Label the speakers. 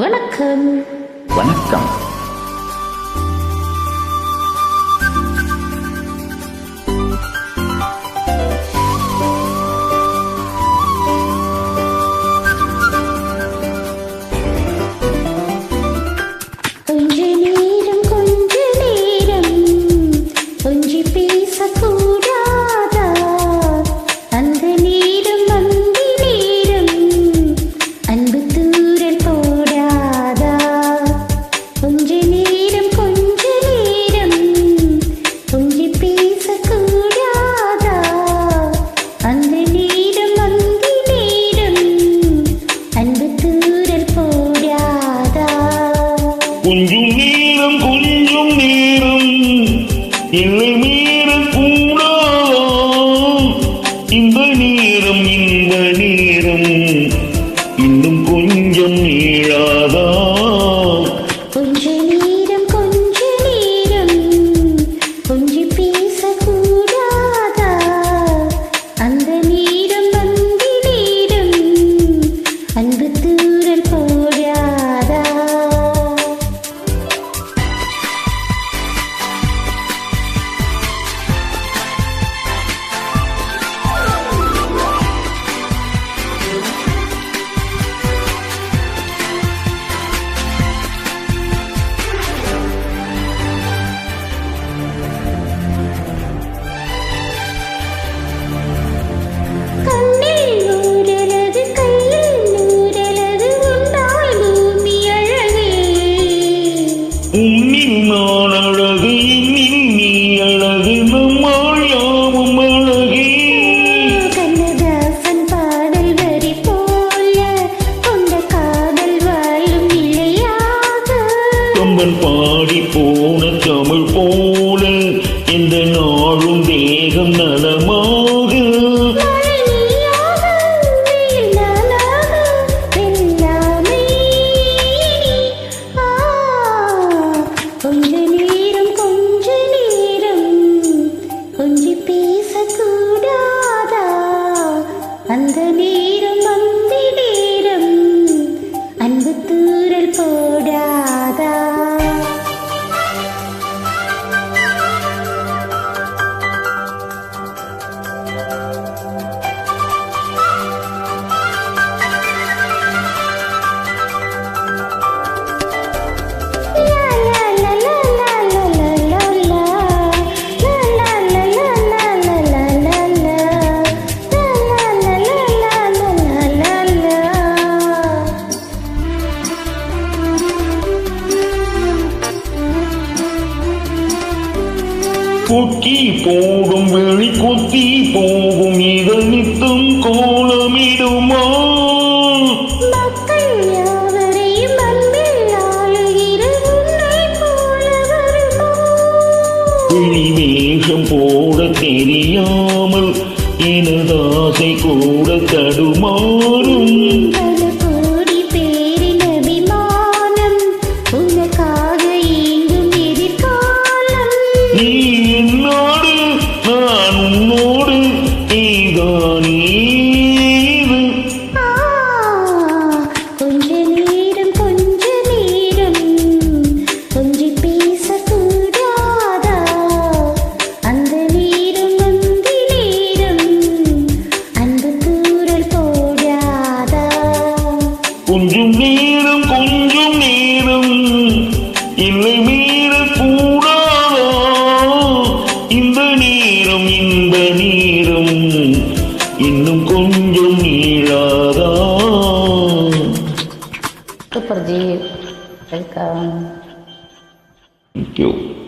Speaker 1: வணக்கம்.
Speaker 2: வணக்கம்.
Speaker 3: என்னை மீறக் கூடாதா இந்த நேரம் இந்த நேரம் இன்னும் கொஞ்சம் நீழாதா?
Speaker 1: கொஞ்ச நேரம் கொஞ்ச நேரம் கொஞ்சி பேசக்கூடாதா? அந்த நேரம் அந்தி நேரம் அன்பு தூரல்
Speaker 3: நான் அழகு நீ அழகு. நம்மால் யாவும் அழகே
Speaker 1: கண்ணதாசன் பாடல் வரி போல கொண்ட காதல் வாழும் நிலையாக.
Speaker 3: கம்பன் பாடி போன தமிழ் போல எந்த நாளும் தேகம் நலமாக கொக்கி போடும் வெளி கொத்தி போகும் இதழ் நித்தம் கோலமிடுமா? விழி வேஷம் போட தெரியாமல் எனது ஆசை கூட தடுமாறும்.
Speaker 1: நேரம்
Speaker 3: கொஞ்சம் நேரம் இல்லை மீறக் கூடாதா? இந்த நேரம் இந்த நேரம் இன்னும் கொஞ்சம் நீளாதா
Speaker 1: ஜி வெல்கம்
Speaker 3: you.